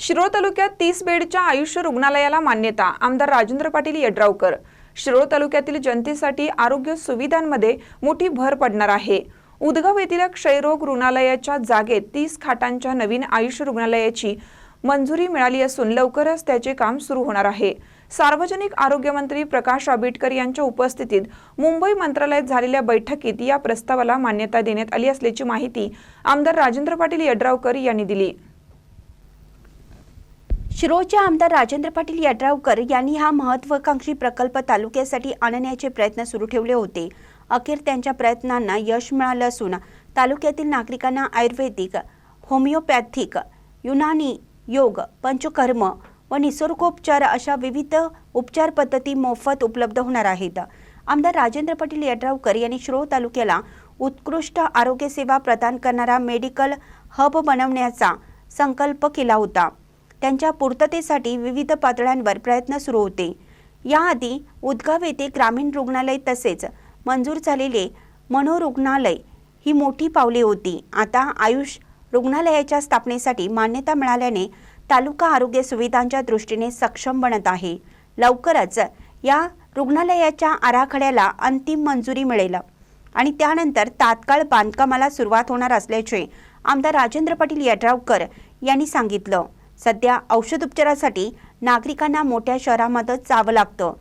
शिरोळ तालुक्यात तीस बेडच्या आयुष्य रुग्णालयाला मान्यता. आमदार राजेंद्र पाटील यड्रावकर. शिरोळ तालुक्यातील जनतेसाठी आरोग्य सुविधांमध्ये मोठी भर पडणार आहे. उदगाव येथील क्षयरोग रुग्णालयाच्या जागेत तीस खाटांच्या नवीन आयुष्य रुग्णालयाची मंजुरी मिळाली असून लवकरच त्याचे काम सुरू होणार आहे. सार्वजनिक आरोग्यमंत्री प्रकाश आंबेडकर यांच्या उपस्थितीत मुंबई मंत्रालयात झालेल्या बैठकीत या प्रस्तावाला मान्यता देण्यात आली असल्याची माहिती आमदार राजेंद्र पाटील यड्रावकर यांनी दिली. शिरोळचे आमदार राजेंद्र पाटील यड्रावकर यांनी हा महत्वाकांक्षी प्रकल्प तालुक्यासाठी आणण्याचे प्रयत्न सुरू ठेवले होते. अखेर त्यांच्या प्रयत्नांना यश मिळालं असून तालुक्यातील नागरिकांना आयुर्वेदिक होमिओपॅथिक युनानी योग पंचकर्म व निसर्गोपचार अशा विविध उपचार पद्धती मोफत उपलब्ध होणार आहेत. आमदार राजेंद्र पाटील यड्रावकर यांनी शिरोळ तालुक्याला उत्कृष्ट आरोग्य सेवा प्रदान करणारा मेडिकल हब बनवण्याचा संकल्प केला होता. त्यांच्या पूर्ततेसाठी विविध पातळ्यांवर प्रयत्न सुरू होते. याआधी उदगाव येथे ग्रामीण रुग्णालय तसेच मंजूर झालेले मनोरुग्णालय ही मोठी पावले होती. आता आयुष रुग्णालयाच्या स्थापनेसाठी मान्यता मिळाल्याने तालुका आरोग्य सुविधांच्या दृष्टीने सक्षम बनत आहे. लवकरच या रुग्णालयाच्या आराखड्याला अंतिम मंजुरी मिळेल आणि त्यानंतर तात्काळ बांधकामाला सुरुवात होणार असल्याचे आमदार राजेंद्र पाटील यड्रावकर यांनी सांगितलं. सध्या औषध उपचारासाठी नागरिकांना मोठ्या शहरामध्ये जावं लागतं.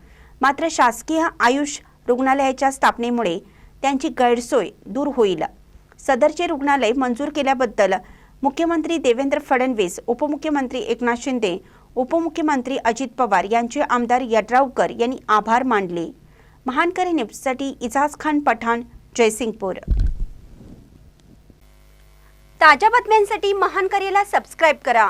मात्र शासकीय आयुष रुग्णालयाच्या स्थापनेमुळे त्यांची गैरसोय दूर होईल. सदरचे रुग्णालय मंजूर केल्याबद्दल मुख्यमंत्री देवेंद्र फडणवीस उपमुख्यमंत्री एकनाथ शिंदे उपमुख्यमंत्री अजित पवार यांचे आमदार यड्रावकर यांनी आभार मानले. महानकरी न्यूजसाठी इजाज खान पठाण जयसिंगपूर. ताज्या बातम्यांसाठी महानकरीला सबस्क्राईब करा.